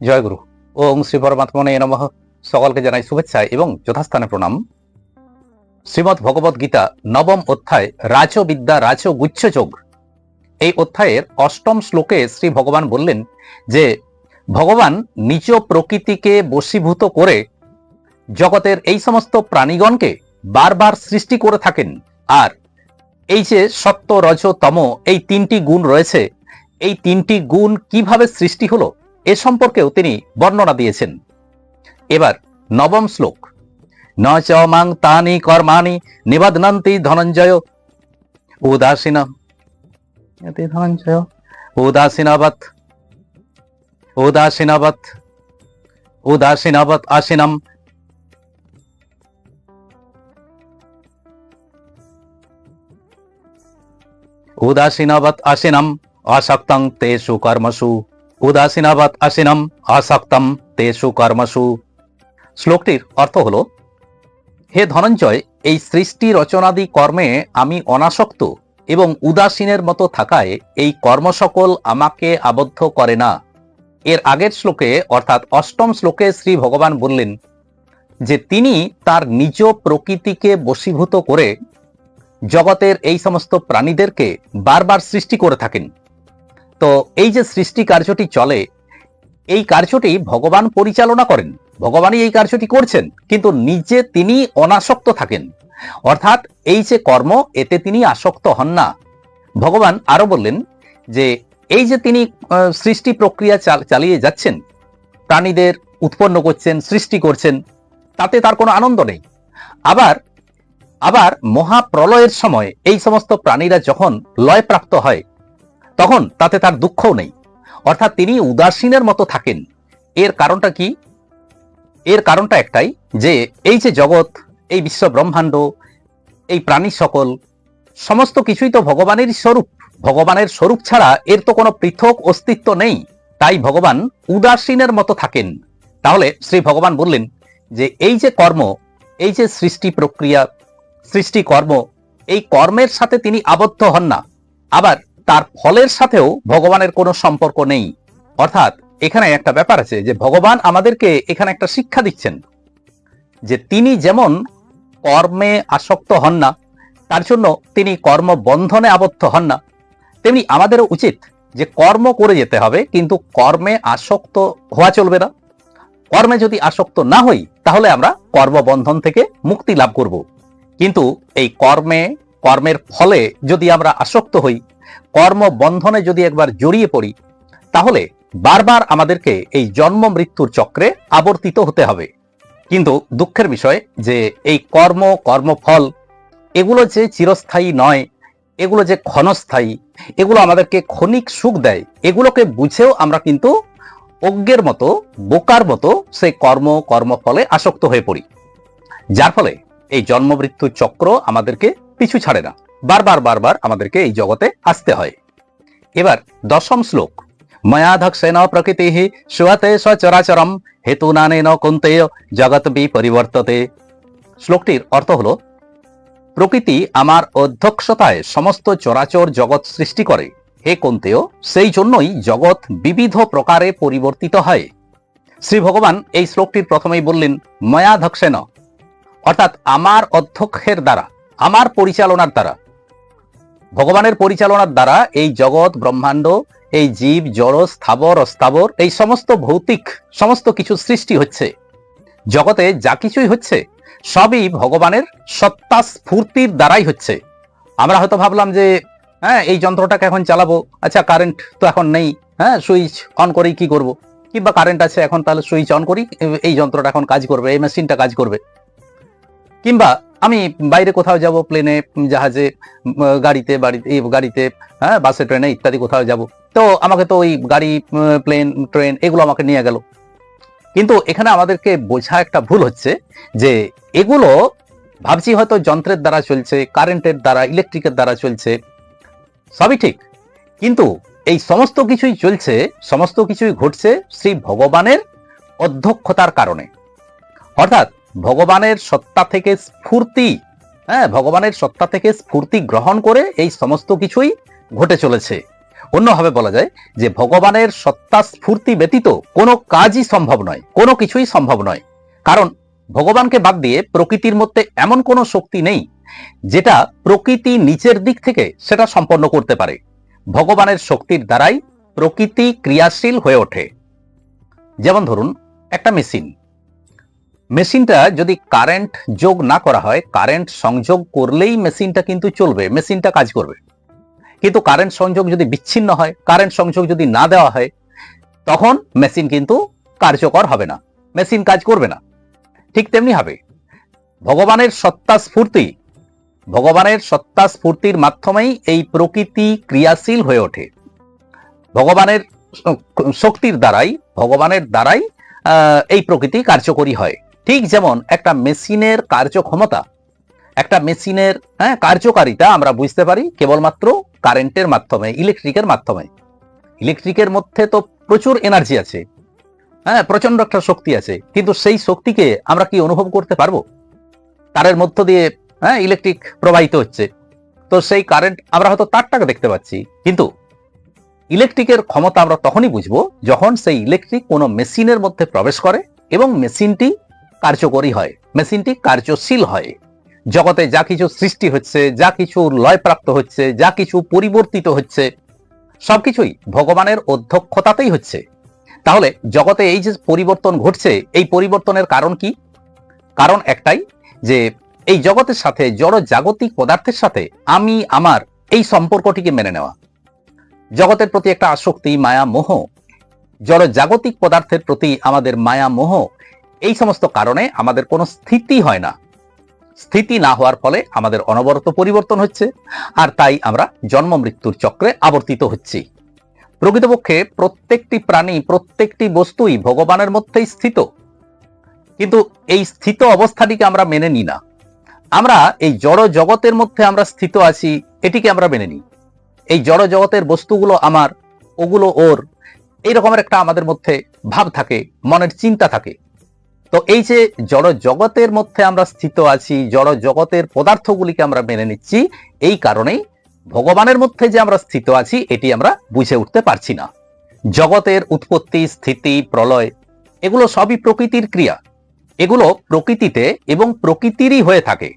জয়গুরু ওং শ্রী পরমাত্মনে নমঃ। সকলকে জানাই শুভেচ্ছা এবং যথাস্থানে প্রণাম। শ্রীমৎ ভগবত গীতা নবম অধ্যায়, রাজবিদ্যা রাজগুচ্ছ যোগ। এই অধ্যায়ের অষ্টম শ্লোকে শ্রী ভগবান বললেন যে, ভগবান নিজ প্রকৃতিকে বশীভূত করে জগতের এই সমস্ত প্রাণীগণকে বারবার সৃষ্টি করে থাকেন। আর এই যে সত্য রজ, তম এই তিনটি গুণ রয়েছে, এই তিনটি গুণ কীভাবে সৃষ্টি হলো? এ সম্পর্কেও তিনি বর্ণনা দিয়েছেন। এবার নবম শ্লোক। ন চ মাং তানি কর্মাণি নিবদনন্তি ধনঞ্জয়। উদাসীন ধনঞ্জয়। উদাসীনবৎ। উদাসীনবৎ। উদাসীনবৎ আসীনম। উদাসীনবৎ আসীনম। আসক্তং তেষু কর্মসু। উদাসীনাবাদ আসিনম, আসক্তম, তেষু কর্মসু। শ্লোকটির অর্থ হল, হে ধনঞ্জয়, এই সৃষ্টি রচনাদি কর্মে আমি অনাসক্ত এবং উদাসীনের মতো থাকায় এই কর্ম সকল আমাকে আবদ্ধ করে না। এর আগের শ্লোকে, অর্থাৎ অষ্টম শ্লোকে শ্রী ভগবান বললেন, যে তিনি তার নিজ প্রকৃতিকে বশীভূত করে জগতের এই সমস্ত প্রাণীদেরকে বারবার সৃষ্টি করে থাকেন। তো এই যে সৃষ্টি কার্যটি চলে, এই কার্যটি ভগবান পরিচালনা করেন। ভগবানই এই কার্যটি করছেন, কিন্তু নিজে তিনি অনাসক্ত থাকেন। অর্থাৎ এই যে কর্ম, এতে তিনি আসক্ত হন না। ভগবান আরও বললেন যে, এই যে তিনি সৃষ্টি প্রক্রিয়া চালিয়ে যাচ্ছেন, প্রাণীদের উৎপন্ন করছেন, সৃষ্টি করছেন, তাতে তার কোনো আনন্দ নেই। আবার আবার মহাপ্রলয়ের সময় এই সমস্ত প্রাণীরা যখন লয়প্রাপ্ত হয় তখন তাতে তার দুঃখও নেই। অর্থাৎ তিনি উদাসীনের মতো থাকেন। এর কারণটা কি? এর কারণটা একটাই যে এই যে জগৎ, এই বিশ্ব ব্রহ্মাণ্ড এই প্রাণী সকল, সমস্ত কিছুই তো ভগবানের স্বরূপ। ভগবানের স্বরূপ ছাড়া এর তো কোনো পৃথক অস্তিত্ব নেই। তাই ভগবান উদাসীনের মতো থাকেন। তাহলে শ্রী ভগবান বললেন যে এই যে কর্ম, এই যে সৃষ্টি প্রক্রিয়া, সৃষ্টি কর্ম, এই কর্মের সাথে তিনি আবদ্ধ হন না। আবার তার ফলের সাথেও ভগবানের কোনো সম্পর্ক নেই। অর্থাৎ এখানে একটা ব্যাপার আছে যে ভগবান আমাদেরকে এখানে একটা শিক্ষা দিচ্ছেন যে তিনি যেমন কর্মে আসক্ত হন না, তার জন্য তিনি কর্ম বন্ধনে আবদ্ধ হন না, তেমনি আমাদেরও উচিত যে কর্ম করে যেতে হবে, কিন্তু কর্মে আসক্ত হওয়া চলবে না। কর্মে যদি আসক্ত না হই, তাহলে আমরা কর্মবন্ধন থেকে মুক্তি লাভ করব। কিন্তু এই কর্মে কর্মের ফলে যদি আমরা আসক্ত হই, কর্ম বন্ধনে যদি একবার জড়িয়ে পড়ি, তাহলে বারবার আমাদেরকে এই জন্ম মৃত্যুর চক্রে আবর্তিত হতে হবে। কিন্তু দুঃখের বিষয় যে এই কর্ম, কর্মফল, এগুলো যে চিরস্থায়ী নয়, এগুলো যে ক্ষণস্থায়ী, এগুলো আমাদেরকে ক্ষণিক সুখ দেয়, এগুলোকে বুঝেও আমরা কিন্তু অজ্ঞের মতো, বোকার মতো সেই কর্ম, কর্মফলে আসক্ত হয়ে পড়ি। যার ফলে এই জন্ম মৃত্যুর চক্র আমাদেরকে পিছু ছাড়ে না। বারবার বারবার আমাদেরকে এই জগতে আসতে হয়। এবার দশম শ্লোক। ময়াধক্ষেন প্রকৃতি সুয়াতে সচরাচরম, হেতু নানেন কুন্তেয়, জগৎ বি পরিবর্ততে শ্লোকটির অর্থ হলো, প্রকৃতি আমার অধ্যক্ষতায় সমস্ত চরাচর জগৎ সৃষ্টি করে। হে কুন্তেয়, সেই জন্যই জগৎ বিবিধ প্রকারে পরিবর্তিত হয়। শ্রী ভগবান এই শ্লোকটির প্রথমেই বললেন ময়াধক্ষেন অর্থাৎ আমার অধ্যক্ষের দ্বারা। আমার পরিচালনার দ্বারা, ভগবানের পরিচালনার দ্বারা এই জগৎ, ব্রহ্মাণ্ড, এই জীব জড় স্থাবর, অস্থাবর, এই সমস্ত ভৌতিক, সমস্ত কিছু সৃষ্টি হচ্ছে। জগতে যা কিছুই হচ্ছে, সবই ভগবানের সত্তা স্ফূর্তির দ্বারাই হচ্ছে। আমরা হয়তো ভাবলাম যে হ্যাঁ এই যন্ত্রটাকে এখন চালাবো আচ্ছা কারেন্ট তো এখন নেই হ্যাঁ সুইচ অন করেই কি করব? কিংবা কারেন্ট আছে, এখন তাহলে সুইচ অন করি, এই যন্ত্রটা এখন কাজ করবে, এই মেশিনটা কাজ করবে। কিংবা আমি বাইরে কোথাও যাব প্লেনে জাহাজে গাড়িতে বাড়িতে গাড়িতে হ্যাঁ বাসে ট্রেনে ইত্যাদি কোথাও যাব। তো আমাকে তো ওই গাড়ি প্লেন ট্রেন এগুলো আমাকে নিয়ে গেল। কিন্তু এখানে আমাদেরকে বোঝা একটা ভুল হচ্ছে যে এগুলো ভাবছি হয়তো যন্ত্রের দ্বারা চলছে কারেন্টের দ্বারা ইলেকট্রিকের দ্বারা চলছে, সবই ঠিক। কিন্তু এই সমস্ত কিছুই চলছে, সমস্ত কিছুই ঘটছে শ্রী ভগবানের অধ্যক্ষতার কারণে। অর্থাৎ ভগবানের সত্তা থেকে স্ফূর্তি হ্যাঁ ভগবানের সত্তা থেকে স্ফূর্তি গ্রহণ করে এই সমস্ত কিছুই ঘটে চলেছে। অন্যভাবে বলা যায় যে ভগবানের সত্তা স্ফূর্তি ব্যতীত কোনো কাজই সম্ভব নয়, কোনো কিছুই সম্ভব নয়। কারণ ভগবানকে বাদ দিয়ে প্রকৃতির মধ্যে এমন কোনো শক্তি নেই যেটা প্রকৃতি নিচের দিক থেকে সেটা সম্পন্ন করতে পারে। ভগবানের শক্তির দ্বারাই প্রকৃতি ক্রিয়াশীল হয়ে ওঠে। যেমন ধরুন, একটা মেশিন। মেশিনটা যদি কারেন্ট যোগ না করা হয় কারেন্ট সংযোগ করলেই মেশিনটা কিন্তু চলবে, মেশিনটা কাজ করবে। কিন্তু কারেন্ট সংযোগ যদি বিচ্ছিন্ন হয় কারেন্ট সংযোগ যদি না দেওয়া হয়, তখন মেশিন কিন্তু কার্যকর হবে না, মেশিন কাজ করবে না। ঠিক তেমনি হবে ভগবানের সত্তা স্ফূর্তি ভগবানের সত্তা স্ফূর্তির মাধ্যমেই এই প্রকৃতি ক্রিয়াশীল হয়ে ওঠে। ভগবানের শক্তির দ্বারাই, ভগবানের দ্বারাই এই প্রকৃতি কার্যকরী হয়। ঠিক যেমন একটা মেশিনের কার্যক্ষমতা, একটা মেশিনের হ্যাঁ কার্যকারিতা আমরা বুঝতে পারি কেবলমাত্র কারেন্টের মাধ্যমে, ইলেকট্রিকের মাধ্যমে। ইলেকট্রিকের মধ্যে তো প্রচুর এনার্জি আছে হ্যাঁ প্রচণ্ড একটা শক্তি আছে, কিন্তু সেই শক্তিকে আমরা কি অনুভব করতে পারব? তারের মধ্য দিয়ে হ্যাঁ ইলেকট্রিক প্রবাহিত হচ্ছে। তো সেই কারেন্ট আমরা হয়তো তারটাকে দেখতে পাচ্ছি, কিন্তু ইলেকট্রিকের ক্ষমতা আমরা তখনই বুঝব যখন সেই ইলেকট্রিক কোনো মেশিনের মধ্যে প্রবেশ করে এবং মেশিনটি কার্যকরী হয়। মেশিনটি কার্যশীল হয়। জগতে যা কিছু সৃষ্টি হচ্ছে, যা কিছু লয়প্রাপ্ত হচ্ছে, যা কিছু পরিবর্তিত হচ্ছে, সবকিছুই ভগবানের অধ্যক্ষতাতেই হচ্ছে। তাহলে জগতে এই যে পরিবর্তন ঘটছে, এই পরিবর্তনের কারণ কি? কারণ একটাই যে, এই জগতের সাথে জড় জাগতিক পদার্থের সাথে আমি, আমার এই সম্পর্কটিকে মেনে নেওয়া। জগতের প্রতি একটা আসক্তি, মায়া, মোহ। জড় জাগতিক পদার্থের প্রতি আমাদের মায়া, মোহ এই সমস্ত কারণে আমাদের কোনো স্থিতি হয় না। স্থিতি না হওয়ার ফলে আমাদের অনবরত পরিবর্তন হচ্ছে, আর তাই আমরা জন্ম মৃত্যুর চক্রে আবর্তিত হচ্ছি। প্রকৃতপক্ষে প্রত্যেকটি প্রাণী, প্রত্যেকটি বস্তুই ভগবানের মধ্যেই স্থিত। কিন্তু এই স্থিত অবস্থাটিকে আমরা মেনে নিই না। আমরা এই জড় জগতের মধ্যে আমরা স্থিত আছি, এটিকে আমরা মেনে নিই। এই জড় জগতের বস্তুগুলো আমার, ওগুলো ওর, এই রকমের একটা আমাদের মধ্যে ভাব থাকে, মনের চিন্তা থাকে। তো এই যে জড় জগতের মধ্যে আমরা স্থিত আছি জড় জগতের পদার্থগুলিকে আমরা মেনে নিচ্ছি, এই কারণেই ভগবানের মধ্যে যে আমরা স্থিত আছি, এটি আমরা বুঝে উঠতে পারছি না। জগতের উৎপত্তি, স্থিতি, প্রলয়, এগুলো সবই প্রকৃতির ক্রিয়া। এগুলো প্রকৃতিতে এবং প্রকৃতিরই হয়ে থাকে।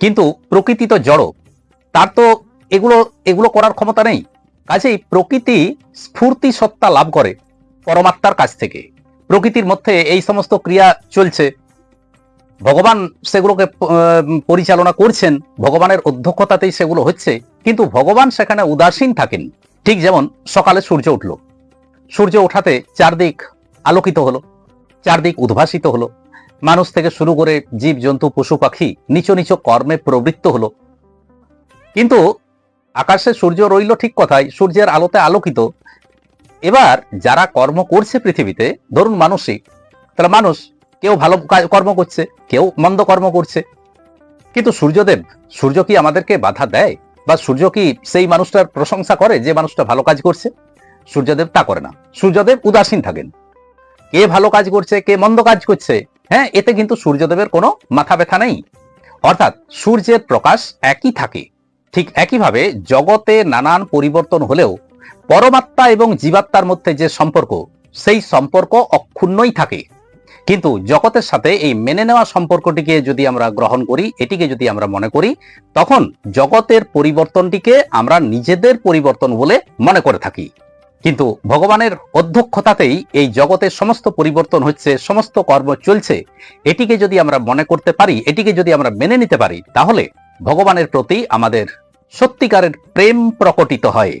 কিন্তু প্রকৃতি তো জড়, তার তো এগুলো এগুলো করার ক্ষমতা নেই। কাজেই প্রকৃতি স্ফূর্তি সত্তা লাভ করে পরমাত্মার কাছ থেকে। প্রকৃতির মধ্যে এই সমস্ত ক্রিয়া চলছে। ভগবান সেগুলোকে পরিচালনা করছেন, ভগবানের অধ্যক্ষতাতেই সেগুলো হচ্ছে, কিন্তু ভগবান সেখানে উদাসীন থাকেন। ঠিক যেমন সকালে সূর্য উঠল। সূর্য ওঠাতে চারদিক আলোকিত হলো, চারদিক উদ্ভাসিত হলো। মানুষ থেকে শুরু করে জীব, জন্তু, পশু, পাখি নিচ নিচ কর্মে প্রবৃত্ত হলো। কিন্তু আকাশে সূর্য রইল ঠিক কথাই, সূর্যের আলোতে আলোকিত এবার যারা কর্ম করছে পৃথিবীতে, ধরুন মানসিক, তাহলে মানুষ কেউ ভালো কর্ম করছে, কেউ মন্দ কর্ম করছে। কিন্তু সূর্যদেব, সূর্য কি আমাদেরকে বাধা দেয়? বা সূর্য কি সেই মানুষটার প্রশংসা করে যে মানুষটা ভালো কাজ করছে? সূর্যদেব তা করে না। সূর্যদেব উদাসীন থাকেন। কে ভালো কাজ করছে, কে মন্দ কাজ করছে হ্যাঁ এতে কিন্তু সূর্যদেবের কোনো মাথা ব্যথা নেই। অর্থাৎ সূর্যের প্রকাশ একই থাকে। ঠিক একইভাবে জগতে নানান পরিবর্তন হলেও পরমাত্মা এবং জীবাত্মার মধ্যে যে সম্পর্ক, সেই সম্পর্ক অক্ষুণ্ণই থাকে। কিন্তু জগতের সাথে এই মেনে নেওয়া সম্পর্কটিকে যদি আমরা গ্রহণ করি, এটিকে যদি আমরা মনে করি, তখন জগতের পরিবর্তনটিকে আমরা নিজেদের পরিবর্তন বলে মনে করে থাকি। কিন্তু ভগবানের অধ্যক্ষতাতেই এই জগতের সমস্ত পরিবর্তন হচ্ছে, সমস্ত কর্ম চলছে। এটিকে যদি আমরা মনে করতে পারি, এটিকে যদি আমরা মেনে নিতে পারি, তাহলে ভগবানের প্রতি আমাদের সত্যিকারের প্রেম প্রকটিত হয়।